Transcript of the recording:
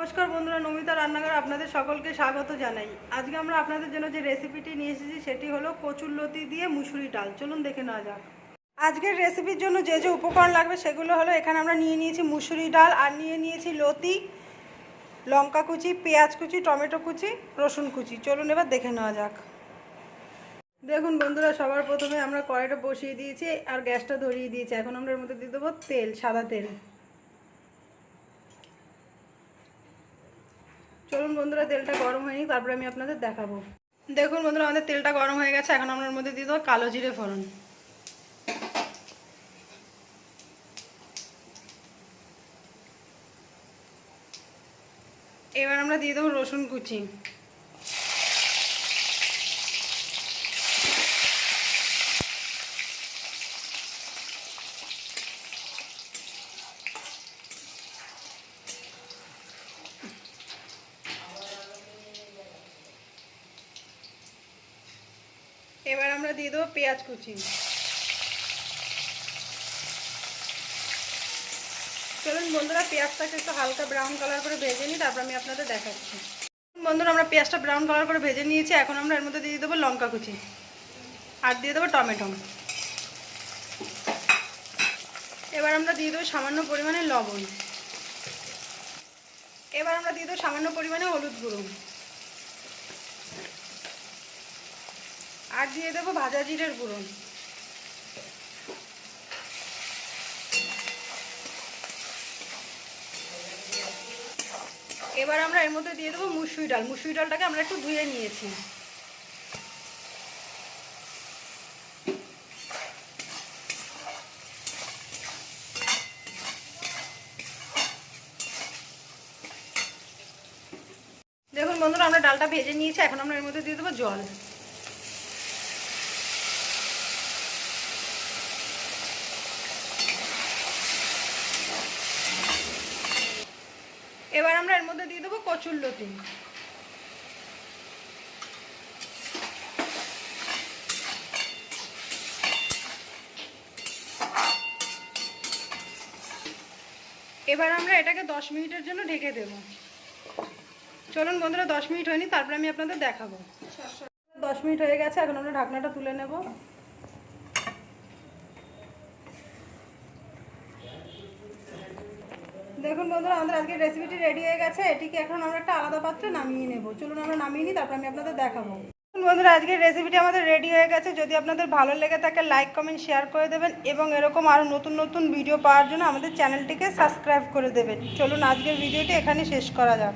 নমস্কার বন্ধুরা, নমিতা রান্নাঘর আপনাদের সকলকে স্বাগত জানাই। আজকে আমরা আপনাদের জন্য যে রেসিপিটি নিয়ে এসেছি, সেটি হলো কচুর লতি দিয়ে মুসুরি ডাল। চলুন দেখে নেওয়া যাক। আজকের রেসিপির জন্য যে যে উপকরণ লাগবে, সেগুলো হলো এখানে আমরা নিয়ে নিয়েছি মুসুরি ডাল আর নিয়ে নিয়েছি লতি, লঙ্কা কুচি, পেঁয়াজ কুচি, টমেটো কুচি, রসুন কুচি। চলুন এবার দেখে নেওয়া যাক। দেখুন বন্ধুরা, সবার প্রথমে আমরা কড়াইটা বসিয়ে দিয়েছি আর গ্যাসটা ধরিয়ে দিয়েছি। এখন আমরা এর মধ্যে দিয়ে দেবো তেল, সাদা তেল। চলুন বন্ধুরা, তেলটা গরম হয়নি তারপরে আমি আপনাদের দেখাবো। দেখুন বন্ধুরা, আমাদের তেলটা গরম হয়ে গেছে, এখন আমরা মধ্যে দিয়ে দেবো কালো জিরে ফোড়ন। এবার আমরা দিয়ে দেবো রসুন কুচি। এবার আমরা দিয়ে দেবো পেঁয়াজ কুচি। চলুন বন্ধুরা, পেঁয়াজটাকে একটু হালকা ব্রাউন কালার করে ভেজে নিই, তারপর আমি আপনাদের দেখাচ্ছি। বন্ধুরা, আমরা পেঁয়াজটা ব্রাউন কালার করে ভেজে নিয়েছি, এখন আমরা এর মধ্যে দিয়ে দেবো লঙ্কা কুচি। আর দিয়ে দেবো টমেটো। এবার আমরা দিয়ে দেবো সামান্য পরিমাণে লবণ। এবার আমরা দিয়ে দেবো সামান্য পরিমাণে হলুদ গুঁড়ো। আর দিয়ে দেবো ভাজা জিরের গুঁড়ো। এবার আমরা এর মধ্যে দিয়ে দেবো মুসুরি ডাল। মুসুরি ডালটাকে আমরা একটু ধুয়ে নিয়েছি। দেখুন বন্ধুরা, আমরা ডালটা ভেজে নিয়েছি। এখন আমরা এর মধ্যে দিয়ে দেবো জল। এবার আমরা এর মধ্যে দিয়ে দেবো কচুর লতি। এবার আমরা এটাকে দশ মিনিটের জন্য ঢেকে দেব। চলুন বন্ধুরা দশ মিনিট হয়নি তারপরে আমি আপনাদের দেখাবো। দশ মিনিট হয়ে গেছে এখন আমরা ঢাকনাটা তুলে নেব। বন্ধুরা, আমাদের আজকে রেসিপিটি রেডি হয়ে গেছে। এটিকে এখন আমরা একটা আলাদা পাত্রে নামিয়ে নেব। চলুন আমরা নামিয়ে নিই, তারপর আমি আপনাদের দেখাবো। বন্ধুরা আজকের রেসিপিটি আমাদের রেডি হয়ে গেছে। যদি আপনাদের ভালো লেগে থাকে লাইক কমেন্ট শেয়ার করে দেবেন এবং এরকম আরও নতুন নতুন ভিডিও পাওয়ার জন্য আমাদের চ্যানেলটিকে সাবস্ক্রাইব করে দেবেন। চলুন আজকের ভিডিওটি এখানে শেষ করা যাক।